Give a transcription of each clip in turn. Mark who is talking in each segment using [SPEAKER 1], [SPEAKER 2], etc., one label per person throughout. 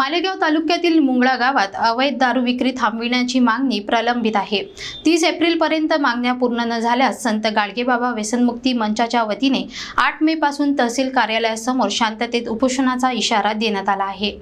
[SPEAKER 1] मालेगाव तालुक्यातील मुंगळा गावात अवैध दारू विक्री थांबविण्याची मागणी प्रलंबित आहे. तीस एप्रिलपर्यंत मागण्या पूर्ण न झाल्यास संत गाडगेबाबा व्यसनमुक्ती मंचाच्या वतीने आठ मे पासून तहसील कार्यालयासमोर शांततेत उपोषणाचा इशारा देण्यात आला आहे.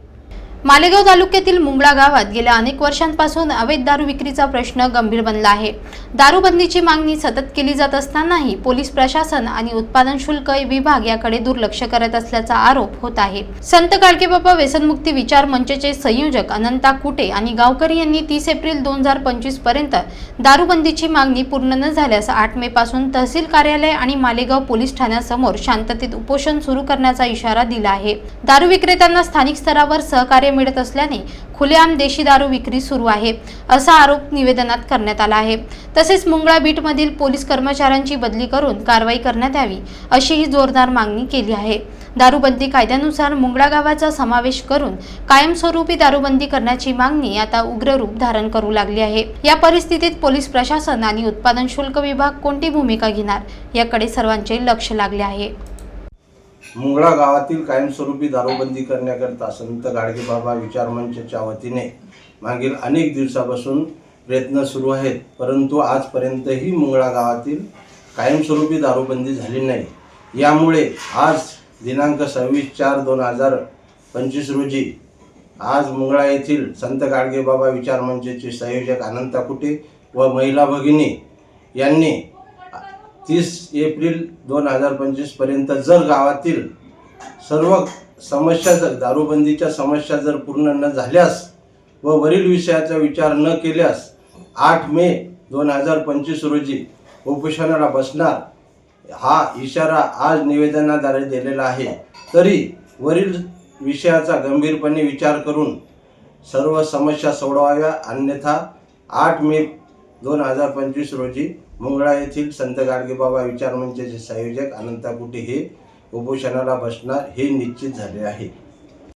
[SPEAKER 1] मालेगाव तालुक्यातील मुंबळा गावात गेल्या अनेक वर्षांपासून अवैध दारू विक्रीचा प्रश्न गंभीर बनला आहे. दारूबंदीची मागणी सतत केली जात असतानाही पोलीस प्रशासन आणि उत्पादन शुल्क विभाग याकडे दुर्लक्ष करत असल्याचा आरोप होत आहे. संत काळकेबाबा व्यसनमुक्ती विचार मंचचे संयोजक अनंता कुटे आणि गावकरी यांनी तीस एप्रिल दोन हजार पंचवीसपर्यंत दारूबंदीची मागणी पूर्ण न झाल्यास आठ मे पासून तहसील कार्यालय आणि मालेगाव पोलीस ठाण्यासमोर शांततेत उपोषण सुरू करण्याचा इशारा दिला आहे. दारू विक्रेत्यांना स्थानिक स्तरावर सहकार्य मिळत असल्याने खुलेआम देशी दारू विक्री सुरू आहे असा आरोप निवेदनात करण्यात आला आहे. तसेच मुंगळा बीटमधील पोलीस कर्मचाऱ्यांची बदली करून कारवाई करण्यात यावी अशीही जोरदार मागणी केली आहे. दारूबंदी कायद्यानुसार मुंगळा गावाचा समावेश करून कायमस्वरूपी दारूबंदी करण्याची मागणी आता उग्र रूप धारण करू लागली आहे. या परिस्थितीत पोलीस प्रशासन आणि उत्पादन शुल्क विभाग कोणती भूमिका घेणार याकडे सर्वांचे लक्ष लागले आहे.
[SPEAKER 2] मुंगळा गावातील कायमस्वरूपी दारूबंदी करण्याकरता संत गाडगेबाबा विचार मंचच्या वतीने मागील अनेक दिवसापासून प्रयत्न सुरू आहेत. परंतु आजपर्यंतही मुंगळा गावातील कायमस्वरूपी दारूबंदी झाली नाही. यामुळे आज दिनांक सव्वीस चार दोन हजार पंचवीस रोजी आज मुंगळा येथील संत गाडगेबाबा विचार मंचचे संयोजक अनंता कुटे व महिला भगिनी यांनी तीस एप्रिल दोन हजार पंचवीसपर्यंत जर गावातील सर्व समस्या जर दारूबंदीच्या समस्या जर पूर्ण न झाल्यास व वरील विषयाचा विचार न केल्यास आठ मे दोन हजार पंचवीस रोजी उपोषणाला बसणार हा इशारा आज निवेदनाद्वारे दिलेला आहे. तरी वरील विषयाचा गंभीरपणे विचार करून सर्व समस्या सोडवाव्या अन्यथा आठ मे दोन हजार पंचवीस रोजी मुंगळा येथील संत गाडगेबाबा विचार मंचाचे संयोजक अनंता कुटे हे उपोषणाला बसणार हे निश्चित झाले आहे.